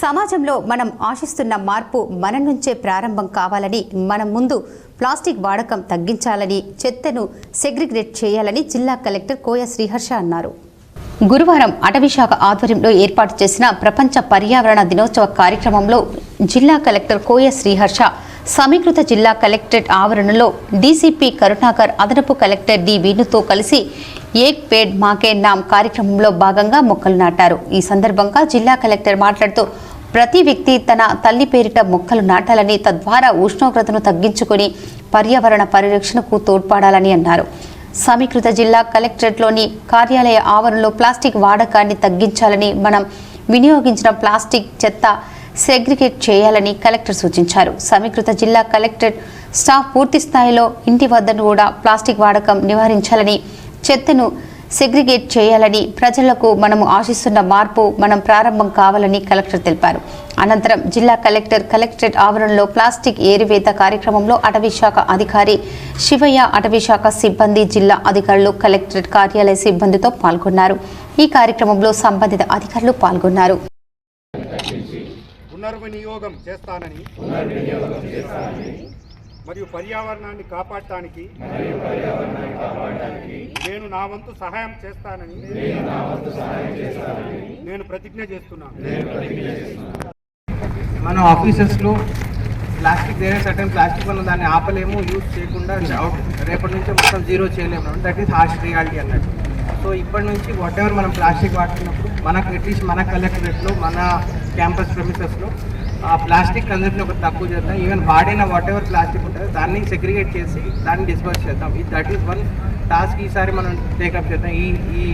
సమాజంలో మనం ఆశిస్తున్న మార్పు మన నుంచే ప్రారంభం కావాలని మనం ముందు ప్లాస్టిక్ వాడకం తగ్గించాలని చెత్తను సెగ్రిగేట్ చేయాలని జిల్లా కలెక్టర్ కోయ శ్రీహర్ష అన్నారు. గురువారం అటవీశాఖ ఆధ్వర్యంలో ఏర్పాటు చేసిన ప్రపంచ పర్యావరణ దినోత్సవ కార్యక్రమంలో జిల్లా కలెక్టర్ కోయ శ్రీహర్ష సమీకృత జిల్లా కలెక్టరేట్ ఆవరణలో డీసీపీ కరుణాకర్ అదనపు కలెక్టర్ డి వేణుతో కలిసి ఏక్ పేడ్ మాకే నామ్ కార్యక్రమంలో భాగంగా మొక్కలు నాటారు. ఈ సందర్భంగా జిల్లా కలెక్టర్ మాట్లాడుతూ ప్రతి వ్యక్తి తన తల్లి పేరిట మొక్కలు నాటాలని తద్వారా ఉష్ణోగ్రతను తగ్గించుకొని పర్యావరణ పరిరక్షణకు తోడ్పడాలని అన్నారు. సమీకృత జిల్లా కలెక్టరేట్లోని కార్యాలయ ఆవరణలో ప్లాస్టిక్ వాడకాన్ని తగ్గించాలని మనం వినియోగించిన ప్లాస్టిక్ చెత్త సెగ్రిగేట్ చేయాలని కలెక్టర్ సూచించారు. సమీకృత జిల్లా కలెక్టరేట్ స్టాఫ్ పూర్తి స్థాయిలో ఇంటి వద్దను కూడా ప్లాస్టిక్ వాడకం నివారించాలని చెత్తను సెగ్రిగేట్ చేయాలని ప్రజలకు మనము ఆశిస్తున్న మార్పు మనం ప్రారంభం కావాలని కలెక్టర్ తెలిపారు. అనంతరం జిల్లా కలెక్టర్ కలెక్టరేట్ ఆవరణలో ప్లాస్టిక్ ఏరివేత కార్యక్రమంలో అటవీశాఖ అధికారి శివయ్య అటవీశాఖ సిబ్బంది జిల్లా అధికారులు కలెక్టరేట్ కార్యాలయ సిబ్బందితో పాల్గొన్నారు. ఈ కార్యక్రమంలో సంబంధిత అధికారులు పాల్గొన్నారు. పునర్వినియోగం చేస్తానని మరియు పర్యావరణాన్ని కాపాడటానికి నేను నా వంతు సహాయం చేస్తానని నేను ప్రతిజ్ఞ చేస్తున్నాను. మన ఆఫీసెస్లో ప్లాస్టిక్ వేరే సర్టన్ ప్లాస్టిక్ మనం దాన్ని ఆపలేము యూజ్ చేయకుండా అవుట్ రేపటి నుంచి మొత్తం జీరో చేయలేము. దట్ ఈస్ హార్ష్ రియాలిటీ అన్నట్టు. సో ఇప్పటి నుంచి వాట్ ఎవర్ మనం ప్లాస్టిక్ వాడుతున్నప్పుడు మనకు అట్లీస్ట్ మన కలెక్టరేట్లో మన క్యాంపస్ ప్రమిసెస్లో ఆ ప్లాస్టిక్ కన్సెప్ట్ని ఒకటి తక్కువ చేద్దాం. ఈవెన్ వాడిన వాట్ ఎవర్ ప్లాస్టిక్ ఉంటుందో దాన్ని సెగ్రిగేట్ చేసి దాన్ని డిస్పోజ్ చేద్దాం. ఇది దట్ ఈస్ వన్ టాస్క్ ఈసారి మనం టేకప్ చేద్దాం. ఈ ఈ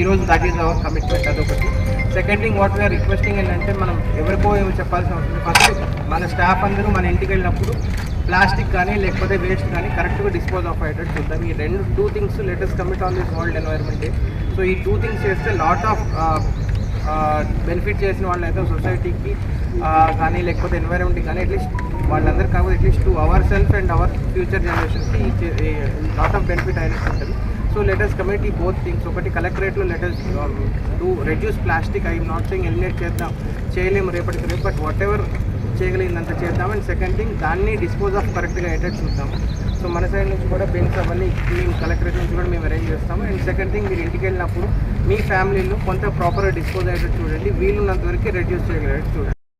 ఈరోజు దట్ ఈస్ అవర్ కమిట్మెంట్ అదొకటి. Second thing what we are requesting ఏంటంటే మనం ఎవరికో ఏమో చెప్పాల్సిన అవసరం ఫస్ట్ మన స్టాఫ్ అందరూ మన ఇంటికి వెళ్ళినప్పుడు ప్లాస్టిక్ కానీ లేకపోతే వేస్ట్ కానీ కరెక్ట్గా డిస్పోజ్ ఆఫ్ అయ్యేటట్టు చూద్దాం. ఈ రెండు two things let us commit on this world environment so ఈ టూ థింగ్స్ చేస్తే లాట్ ఆఫ్ బెనిఫిట్ చేసిన వాళ్ళు అయితే సొసైటీకి కానీ లేకపోతే ఎన్వైరన్మెంట్కి కానీ అట్లీస్ట్ వాళ్ళందరూ కాకపోతే at least to our self and our future జనరేషన్కి లాట్ ఆఫ్ బెనిఫిట్ అయినట్టు ఉంటుంది. So let us committee both things ఒకటి కలెక్టరేట్లో let us do reduce plastic I not saying eliminate చేద్దాం చేయలేము రేపటికి రేపు బట్ వాట్ ఎవర్ చేయగలిగినంత చేద్దాం. అండ్ సెకండ్ థింగ్ దాన్ని డిస్పోజ్ ఆఫ్ కరెక్ట్గా అయ్యేటట్టు చూద్దాం. సో మన సైడ్ నుంచి కూడా బెన్స్ అవన్నీ మేము కలెక్టరేట్ నుంచి కూడా మేము అరేంజ్ చేస్తాము. అండ్ సెకండ్ థింగ్ మీరు ఇంటికి వెళ్ళినప్పుడు మీ ఫ్యామిలీలో కొంత ప్రాపర్గా డిస్పోజ్ అయ్యేటట్టు చూడండి. వీలున్నంత వరకు రెడ్యూస్ చేయగలిగేటట్టు చూడండి.